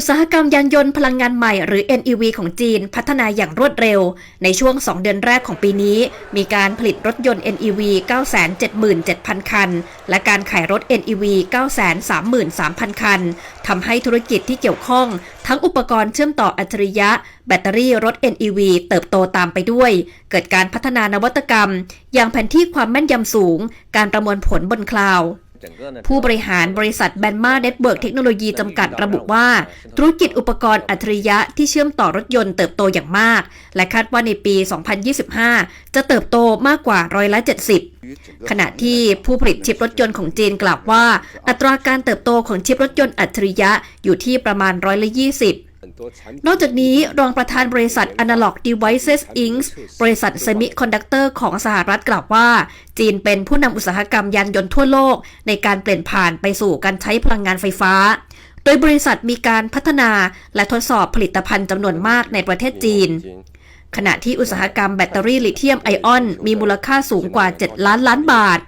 อุตสาหกรรมยานยนต์พลังงานใหม่หรือ NEV ของจีนพัฒนาอย่างรวดเร็ว ในช่วง 2 เดือนแรกของปีนี้ มีการผลิตรถยนต์ NEV 977,000 คัน และการขายรถ NEV 933,000 คัน ทำให้ธุรกิจที่เกี่ยวข้อง ทั้งอุปกรณ์เชื่อมต่ออัจฉริยะ แบตเตอรี่รถ NEV เติบโตตามไปด้วย เกิดการพัฒนานวัตกรรม อย่างแผนที่ความแม่นยำสูง การประมวลผลบนคลาว ผู้บริหารบริษัทแบนมาเน็ตเวิร์กเทคโนโลยีจำกัดระบุว่า ธุรกิจอุปกรณ์อัจฉริยะที่เชื่อมต่อรถยนต์เติบโตอย่างมาก และคาดว่าในปี 2025 จะเติบโตมากกว่าร้อยละ70 ขณะที่ผู้ผลิตชิปรถยนต์ของจีนกล่าวว่า อัตราการเติบโตของชิปรถยนต์อัจฉริยะอยู่ที่ประมาณร้อยละ20 นอกจากนี้รองประธานบริษัท Analog Devices Inc. บริษัทเซมิคอนดักเตอร์ของสหรัฐกล่าวว่า จีนเป็นผู้นำอุตสาหกรรมยานยนต์ทั่วโลก ในการเปลี่ยนผ่านไปสู่การใช้พลังงานไฟฟ้า โดยบริษัทมีการพัฒนาและทดสอบผลิตภัณฑ์จำนวนมากในประเทศจีน ขณะที่อุตสาหกรรมแบตเตอรี่ลิเธียมไอออน มีมูลค่าสูงกว่า 7 ล้านล้านบาท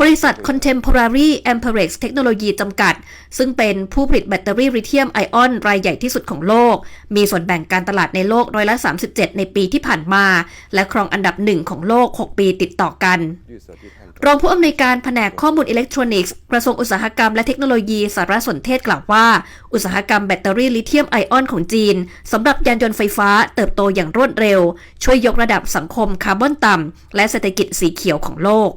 บริษัท Contemporary Amperex Technology จำกัด ซึ่งเป็นผู้ผลิตแบตเตอรี่ลิเธียมไอออนรายใหญ่ที่สุดของโลก มีส่วนแบ่งการตลาดในโลกร้อยละ 37 ในปีที่ผ่านมา และครองอันดับหนึ่งของโลก 6 ปีติดต่อกัน รองผู้อำนวยการแผนกข้อมูลอิเล็กทรอนิกส์กระทรวงอุตสาหกรรมและเทคโนโลยีสารสนเทศกล่าวว่า อุตสาหกรรมแบตเตอรี่ลิเธียมไอออนของจีนสำหรับยานยนต์ไฟฟ้าเติบโตอย่างรวดเร็ว ช่วยยกระดับสังคมคาร์บอนต่ำและเศรษฐกิจสีเขียวของโลก